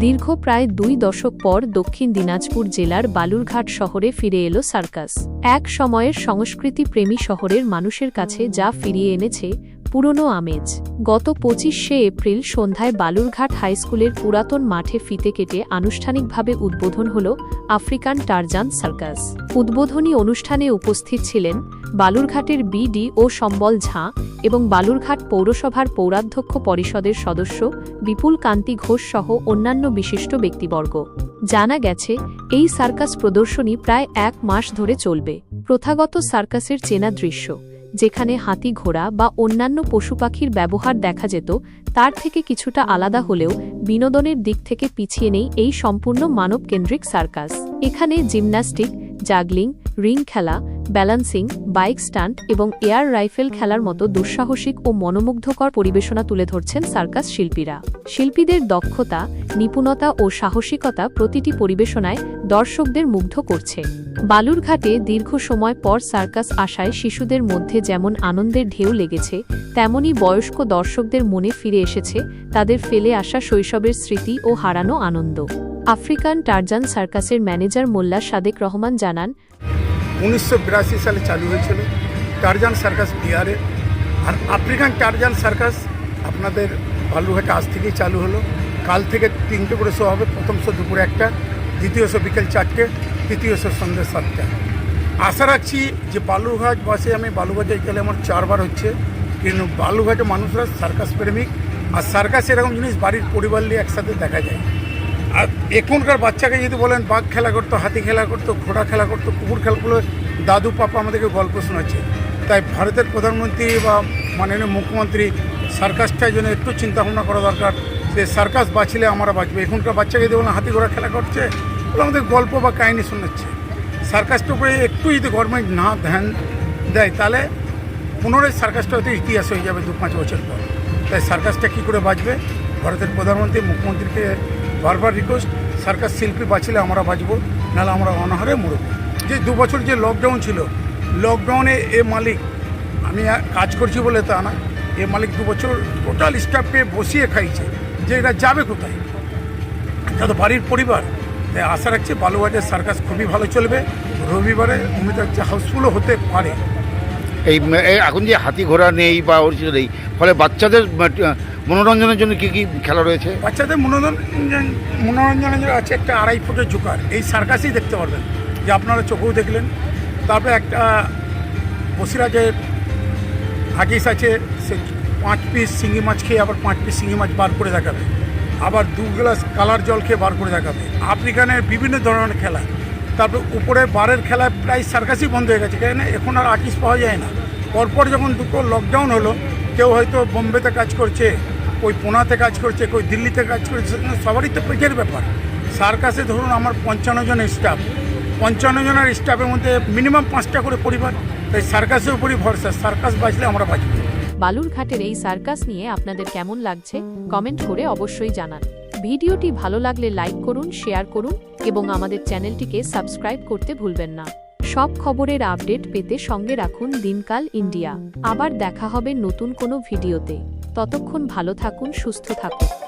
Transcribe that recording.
দীর্ঘ প্রায় দুই দশক পর দক্ষিণ দিনাজপুর জেলার বালুরঘাট শহরে ফিরে এলো সার্কাস। এক সময়ের সংস্কৃতি প্রেমী শহরের মানুষের কাছে যা ফিরিয়ে এনেছে পুরনো আমেজ। গত পঁচিশে এপ্রিল সন্ধ্যায় বালুরঘাট হাইস্কুলের পুরাতন মাঠে ফিতে কেটে আনুষ্ঠানিকভাবে উদ্বোধন হল আফ্রিকান টারজান সার্কাস। উদ্বোধনী অনুষ্ঠানে উপস্থিত ছিলেন বালুরঘাটের বিডি ও সম্বল ঝাঁ এবং বালুরঘাট পৌরসভার পৌরাধ্যক্ষ পরিষদের সদস্য বিপুল কান্তি ঘোষ সহ অন্যান্য বিশিষ্ট ব্যক্তিবর্গ। জানা গেছে, এই সার্কাস প্রদর্শনী প্রায় এক মাস ধরে চলবে। প্রথাগত সার্কাসের চেনা দৃশ্য। যেখানে হাতি ঘোড়া বা অন্যান্য পশু পাখির ব্যবহার দেখা যেত, তার থেকে কিছুটা আলাদা হলেও বিনোদনের দিক থেকে পিছিয়ে নেই এই সম্পূর্ণ মানবকেন্দ্রিক সার্কাস। এখানে জিমন্যাস্টিক, জাগলিং, রিং খেলা ব্যালান্সিং, বাইক স্টান্ট এবং এয়ার রাইফেল খেলার মতো দুঃসাহসিক ও মনোমুগ্ধকর পরিবেশনা তুলে ধরছেন সার্কাস শিল্পীরা। শিল্পীদের দক্ষতা, নিপুণতা ও সাহসিকতা প্রতিটি পরিবেশনায় দর্শকদের মুগ্ধ করছে। বালুরঘাটে দীর্ঘ সময় পর সার্কাস আসায় শিশুদের মধ্যে যেমন আনন্দের ঢেউ লেগেছে, তেমনি বয়স্ক দর্শকদের মনে ফিরে এসেছে তাদের ফেলে আসা শৈশবের স্মৃতি ও হারানো আনন্দ। আফ্রিকান টারজান সার্কাসের ম্যানেজার মোল্লা সাদেক রহমান জানান উনিশশো বিরাশি সালে চালু হয়েছিল টারজান সার্কাস বিহারে। আর আফ্রিকান টারজান সার্কাস আপনাদের বালুরঘাটে আজ থেকেই চালু হলো। কাল থেকে তিনটে করে শো হবে, প্রথম শো দুপুরে একটা, দ্বিতীয় শো বিকেল চারটে, তৃতীয় শো সন্ধ্যে সাতটা। আশা রাখছি যে বালুরঘাট বাসে আমি বালুঘাটে গেলে আমার চারবার হচ্ছে। কিন্তু বালুরঘাটে মানুষরা সার্কাস প্রেমিক, আর সার্কাস এরকম জিনিস বাড়ির পরিবার নিয়ে একসাথে দেখা যায়। আর এখনকার বাচ্চাকে যদি বলেন, বাঘ খেলা করতো, হাতি খেলা করতো, ঘোড়া খেলা করতো, কুকুর খেলাগুলো দাদু, পাপা আমাদেরকে গল্প শোনাচ্ছে। তাই ভারতের প্রধানমন্ত্রী বা মাননীয় মুখ্যমন্ত্রী সার্কাসটার জন্য একটু চিন্তা ভাবনা করা দরকার যে, সার্কাস বাঁচলে আমরা বাঁচবে। এখনকার বাচ্চাকে যদি বলেন, হাতি, ঘোড়া খেলা করছে ওগুলো আমাদের গল্প বা কাহিনী শোনাচ্ছে। সার্কাসটার উপরে একটু যদি গভর্নমেন্ট না ধ্যান দেয়, তাহলে পুনরায় সার্কাসটা হয়তো ইতিহাস হয়ে যাবে দু পাঁচ বছর পর। তাই সার্কাসটা কী করে বাঁচবে? ভারতের প্রধানমন্ত্রী, মুখ্যমন্ত্রীকে বারবার রিকোয়েস্ট সার্কাস শিল্পী বাঁচলে আমরা বাঁচবো, নাহলে আমরা অনাহারে মরব। যে দু বছর যে লকডাউন ছিল লকডাউনে এ মালিক, আমি কাজ করছি বলে তা না, এ মালিক দু বছর টোটাল স্টাফকে বসিয়ে খাইছে যে এরা যাবে কোথায়? এটা তো বাড়ির পরিবার তাই আশা রাখছি বালুঘাটের সার্কাস খুবই ভালো চলবে। রবিবারে অমিত হচ্ছে হাউসফুলও হতে পারে। এই এখন যে হাতি ঘোড়া নেই বা ওর নেই, ফলে বাচ্চাদের মনোরঞ্জনের জন্য কি কি খেলা রয়েছে? বাচ্চাদের মনোরঞ্জন, মনোরঞ্জনের আছে একটা আড়াই ফুটের জোকার। এই সার্কাসই দেখতে পারবেন, যে আপনারা চোখেও দেখলেন। তারপরে একটা বসিরাজের হাকিস আছে, সে পাঁচ পিস শিঙি মাছ খেয়ে আবার পাঁচ পিস শিঙি মাছ বার করে দেখাবে। আবার দু গ্লাস কালার জল খেয়ে বার করে দেখাবে। আফ্রিকানের বিভিন্ন ধরনের খেলা। তারপর উপরে বারের খেলা প্রায় সার্কাসই বন্ধ হয়ে গেছে কেন এখন আর আকিস পাওয়া যায় না। পরপর যখন দুটো লকডাউন হলো, কেউ হয়তো বোম্বেতে কাজ করছে কই পুনাতে কাজ করছে কই দিল্লিতে কাজ করছে সবারই তো পেটের ব্যাপার। সার্কাসে ধরুন আমার পঞ্চান্ন জন স্টাফ পঞ্চান্ন জনের স্টাফের মধ্যে মিনিমাম পাঁচটা করে পরিবার, তাই সার্কাসের উপরই ভরসা, সার্কাস বাঁচলে আমরা বাঁচব। বালুরঘাটের এই সার্কাস নিয়ে আপনাদের কেমন লাগছে কমেন্ট করে অবশ্যই জানান। ভিডিওটি ভালো লাগলে লাইক করুন শেয়ার করুন, এবং আমাদের চ্যানেলটিকে সাবস্ক্রাইব করতে ভুলবেন না। সব খবরের আপডেট পেতে সঙ্গে রাখুন দিনকাল ইন্ডিয়া। আবার দেখা হবে নতুন কোনো ভিডিওতে। ততক্ষণ ভালো থাকুন, সুস্থ থাকুন।